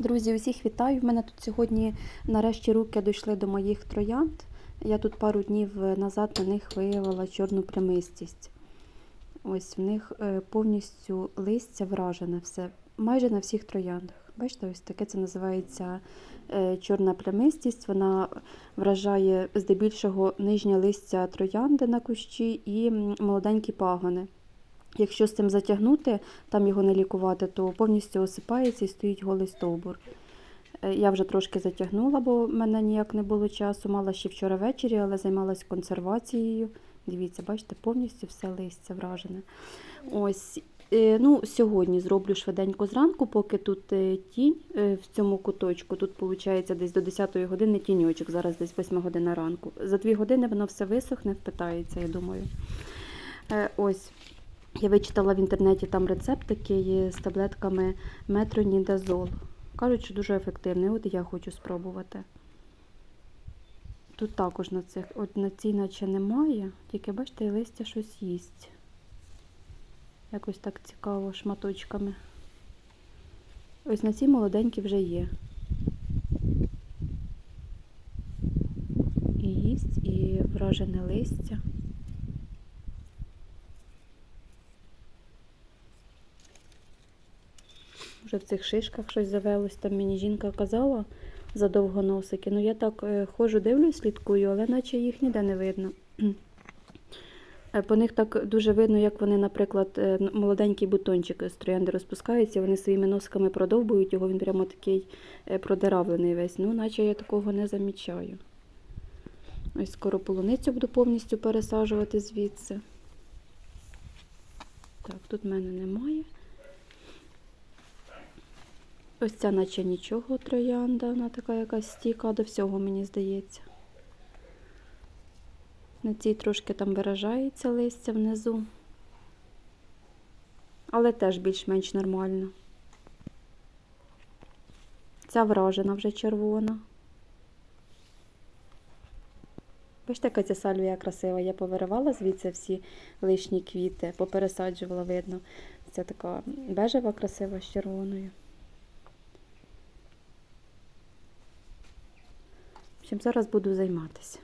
Друзі, усіх вітаю. В мене тут сьогодні нарешті руки дійшли до моїх троянд. Я тут пару днів назад на них виявила чорну плямистість. Ось в них е, повністю листя вражене все, майже на всіх трояндах. Бачите, ось таке це називається е, чорна плямистість. Вона вражає здебільшого нижнє листя троянди на кущі і молоденькі пагони. Якщо з цим затягнути, там його не лікувати, то повністю осипається і стоїть голий стовбур. Е, Я вже трошки затягнула, бо в мене ніяк не було часу. Мала ще вчора ввечері, але займалась консервацією. Дивіться, бачите, повністю все листя вражене. Ось, е, ну, сьогодні зроблю швиденько зранку, поки тут е, тінь в цьому куточку. Тут виходить десь до 10-ї години тіньочок, зараз десь 8 година ранку. За 2 години воно все висохне, впитається, я думаю. Ось. Я вичитала в інтернеті там рецепт такий з таблетками метронідазол. Кажуть, що дуже ефективний. От я хочу спробувати. Тут також на цих, от на цій наче немає, тільки бачите, листя щось їсть. Якось так цікаво шматочками. Ось на цій молоденькі вже є. І їсть, і вражене листя. Вже в цих шишках щось завелось. Там мені жінка казала за довгоносики. Ну я так е, ходжу, дивлюсь, слідкую, але наче їх ніде не видно. Е, По них так дуже видно, як вони, наприклад, е, н- молоденький бутончик з троянди розпускаються, вони своїми носиками продовбують його, він прямо такий продиравлений весь. Ну, наче я такого не замічаю. Ось скоро полуницю буду повністю пересаджувати звідси. Так, тут в мене немає. Ось ця наче нічого троянда, вона така якась стійка до всього, мені здається. На цій трошки там виражається листя внизу. Але теж більш-менш нормально. Ця вражена вже червона. Бачите, яка ця сальвія красива. Я повиривала звідси всі лишні квіти, попересаджувала, видно. Це така бежева красива з червоною. Чим зараз буду займатися.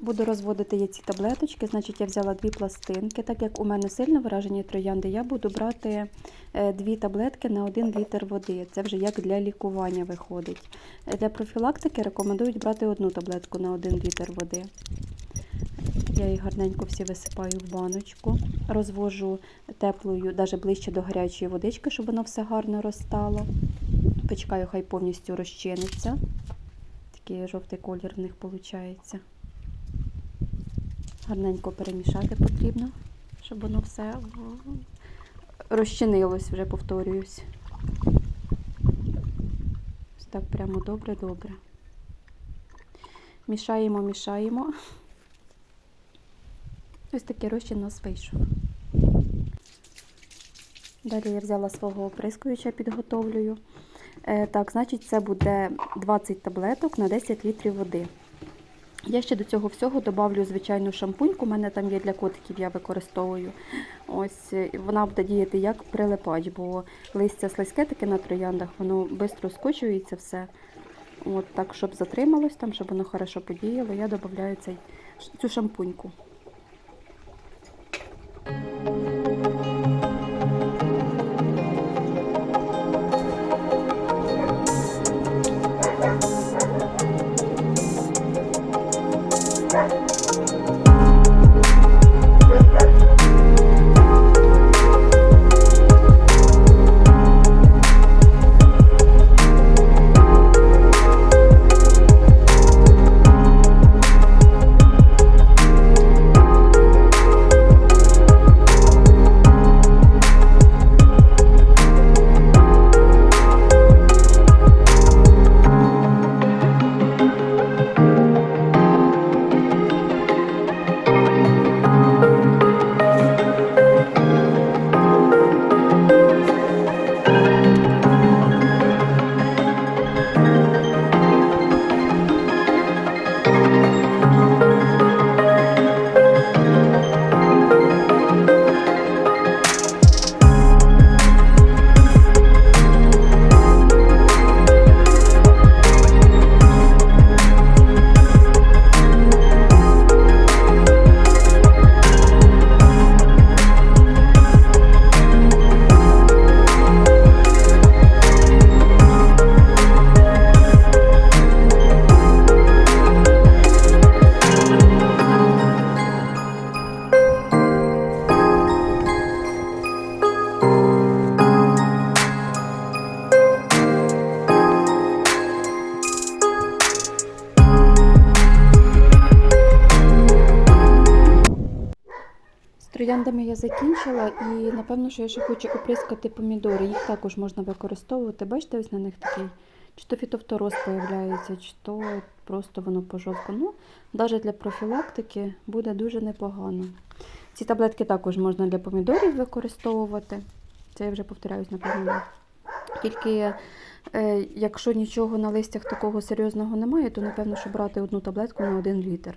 Буду розводити я ці таблеточки, значить я взяла дві пластинки. Так як у мене сильно виражені троянди, я буду брати е, дві таблетки на 1 літр води. Це вже як для лікування виходить. Е, Для профілактики рекомендують брати одну таблетку на 1 літр води. Я їх гарненько всі висипаю в баночку, розвожу теплою, навіть ближче до гарячої водички, щоб воно все гарно розстало. Почекаю, хай повністю розчиниться. Такий жовтий колір в них виходить. Гарненько перемішати потрібно, щоб воно все розчинилось, вже повторююсь. Ось так прямо добре-добре. Мішаємо, мішаємо. Ось такий розчин у нас вийшов. Далі я взяла свого оприскувача, підготовлюю. Е, так, значить, це буде 20 таблеток на 10 літрів води. Я ще до цього всього додавлю звичайну шампуньку. У мене там є для котиків, я використовую. Ось е, вона буде діяти як прилипач, бо листя слизьке таке на трояндах, воно швидко скочується все. От так, щоб затрималось там, щоб воно хорошо подіяло, я додаю цю шампуньку. Трояндами я закінчила і напевно, що я ще хочу оприскати помідори. Їх також можна використовувати. Бачите, ось на них такий. Чи то фітофтороз появляється, чи то просто воно пожовко. Ну, навіть для профілактики буде дуже непогано. Ці таблетки також можна для помідорів використовувати. Це я вже повторяюсь, напевно. Тільки е, якщо нічого на листях такого серйозного немає, то напевно, що брати одну таблетку на один літр.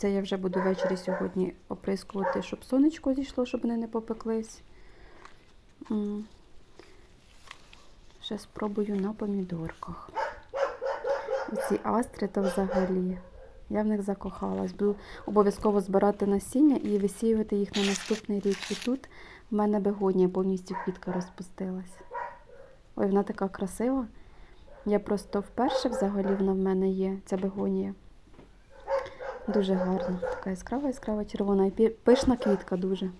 Це я вже буду ввечері сьогодні оприскувати, щоб сонечко зійшло, щоб вони не попеклись. Ще спробую на помідорках. Оці астри то взагалі. Я в них закохалась. Буду обов'язково збирати насіння і висіювати їх на наступний рік. І тут в мене бегонія повністю квітка розпустилась. Ой, вона така красива. Я просто вперше взагалі вона в мене є, ця бегонія. Дуже гарна. Така яскрава, яскрава червона. І пишна квітка дуже.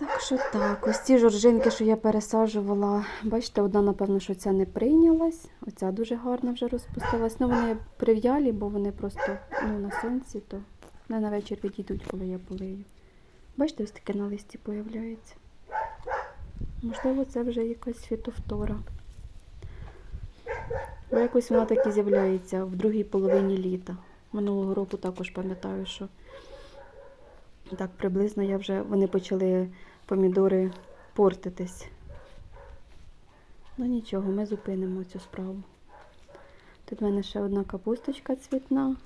Так що так, ось ці жоржинки, що я пересаджувала, бачите, одна, напевно, що ця не прийнялась. Оця дуже гарна вже розпустилась. Ну, вони прив'ялі, бо вони просто ну, на сонці, то вони на вечір відійдуть, коли я полию. Бачите, ось таке на листі появляється. Можливо, це вже якась фітофтора. Якось вона так і з'являється в другій половині літа. Минулого року також пам'ятаю, що так приблизно я вже вони почали помідори портитись. Ну нічого, ми зупинимо цю справу. Тут в мене ще одна капусточка цвітна.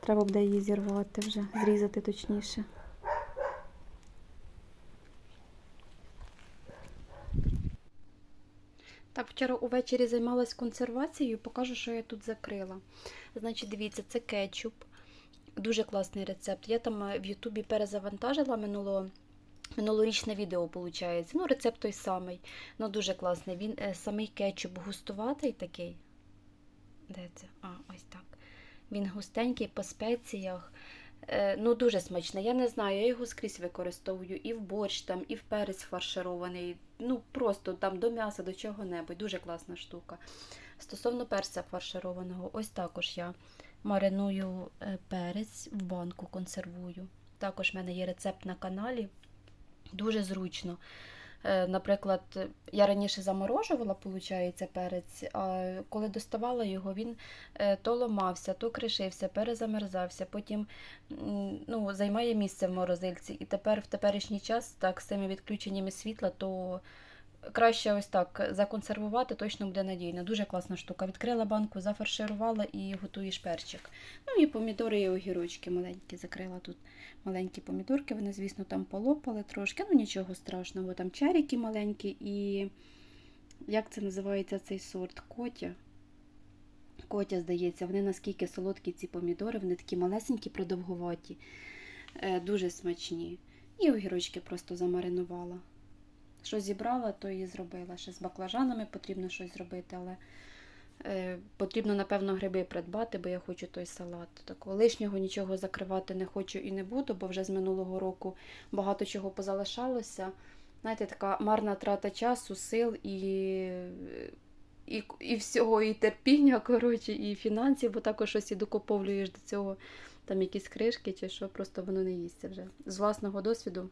Треба буде її зірвати вже, зрізати точніше. Вчора увечері займалась консервацією, покажу, що я тут закрила. Значить, дивіться, це кетчуп. Дуже класний рецепт. Я там е, в Ютубі перезавантажила минуло, минулорічне відео, виходить. Ну, рецепт той самий. Ну, дуже класний. Він е, самий кетчуп густуватий такий. Де це? А, ось так. Він густенький по спеціях. Е, ну, дуже смачний. Я не знаю, я його скрізь використовую і в борщ, там, і в перець фарширований. Ну, просто там до м'яса, до чого-небудь. Дуже класна штука. Стосовно перця фаршированого, ось також я мариную е, перець в банку, консервую. Також в мене є рецепт на каналі. Дуже зручно. Е, Наприклад, я раніше заморожувала, виходить, перець, а коли доставала його, він е, то ломався, то кришився, перезамерзався, потім ну, займає місце в морозильці. І тепер в теперішній час, так, з цими відключеннями світла, то краще ось так законсервувати, точно буде надійно. Дуже класна штука. Відкрила банку, зафарширувала і готуєш перчик. Ну і помідори і огірочки маленькі закрила тут. Маленькі помідорки, вони, звісно, там полопали трошки, ну нічого страшного. Там чарики маленькі і як це називається цей сорт? Котя. Котя, здається, вони наскільки солодкі ці помідори, вони такі малесенькі, продовгуваті, е, дуже смачні. І огірочки просто замаринувала. Що зібрала, то і зробила. Ще з баклажанами потрібно щось зробити, але е, потрібно, напевно, гриби придбати, бо я хочу той салат. Такого лишнього нічого закривати не хочу і не буду, бо вже з минулого року багато чого позалишалося. Знаєте, така марна трата часу, сил і, і, і всього, і терпіння, коротше, і фінансів, бо також щось і докуповлюєш до цього, там якісь кришки чи що, просто воно не їсться вже. З власного досвіду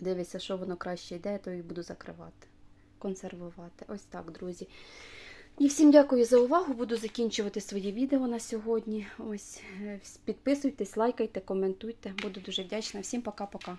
дивися, що воно краще йде, то і буду закривати, консервувати. Ось так, друзі. І всім дякую за увагу. Буду закінчувати своє відео на сьогодні. Ось, е, підписуйтесь, лайкайте, коментуйте. Буду дуже вдячна. Всім пока-пока.